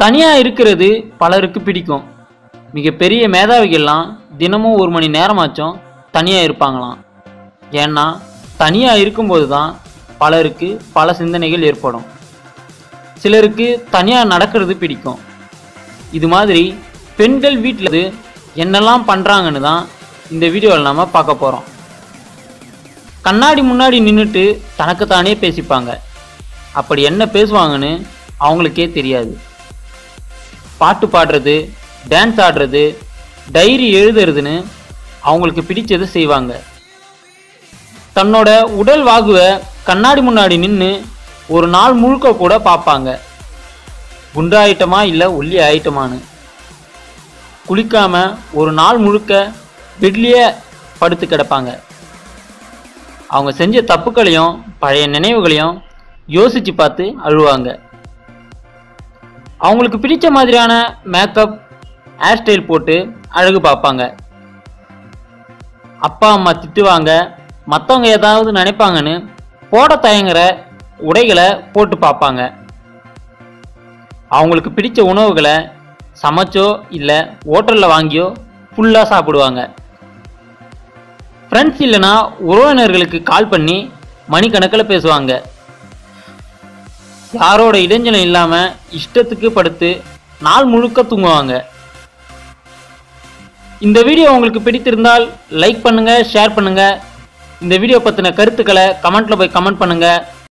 தனியாக இருக்கிறது பலருக்கு பிடிக்கும். மிகப்பெரிய மேதாவிகள்லாம் தினமும் ஒரு மணி நேரமாச்சும் தனியாக இருப்பாங்களாம். ஏன்னா தனியாக இருக்கும்போது தான் பலருக்கு பல சிந்தனைகள் ஏற்படும். சிலருக்கு தனியாக நடக்கிறது பிடிக்கும். இது மாதிரி பெண்கள் வீட்டில் என்னெல்லாம் பண்ணுறாங்கன்னு தான் இந்த வீடியோவில் நாம் பார்க்க போகிறோம் கண்ணாடி முன்னாடி நின்றுட்டு தனக்குத்தானே பேசிப்பாங்க. அப்படி என்ன பேசுவாங்கன்னு அவங்களுக்கே தெரியாது. பாட்டு பாடுறது டான்ஸ் ஆடுறது டைரி எழுதுறதுன்னு அவங்களுக்கு பிடிச்சதை செய்வாங்க. தன்னோட உடல் வாகுவை கண்ணாடி முன்னாடி நின்று ஒரு நாள் முழுக்க கூட பார்ப்பாங்க. குண்டாயிட்டமா இல்லை ஒல்லி ஆயிட்டமான்னு. குளிக்காம ஒரு நாள் முழுக்க பெட்லேயே படுத்து கிடப்பாங்க. அவங்க செஞ்ச தப்புக்களையும் பழைய நினைவுகளையும் யோசிச்சு பார்த்து அழுவாங்க. அவங்களுக்கு பிடிச்ச மாதிரியான மேக்கப் ஹேர் ஸ்டைல் போட்டு அழகு பார்ப்பாங்க. அப்பா அம்மா திட்டுவாங்க. மற்றவங்க ஏதாவது நினைப்பாங்கன்னு போட தயங்குற உடைகளை போட்டு பார்ப்பாங்க. அவங்களுக்கு பிடிச்ச உணவுகளை சமைச்சோ இல்லை ஹோட்டலில் வாங்கியோ ஃபுல்லாக சாப்பிடுவாங்க. ஃப்ரெண்ட்ஸ் இல்லைன்னா உறவினர்களுக்கு கால் பண்ணி மணிக்கணக்கில் பேசுவாங்க. யாரோட இடைஞ்சலும் இல்லாமல் இஷ்டத்துக்கு படுத்து நாள் முழுக்க தூங்குவாங்க. இந்த வீடியோ உங்களுக்கு பிடித்திருந்தால் லைக் பண்ணுங்க ஷேர் பண்ணுங்க. இந்த வீடியோ பற்றின கருத்துக்களை கமெண்ட்ல போய் கமெண்ட் பண்ணுங்க.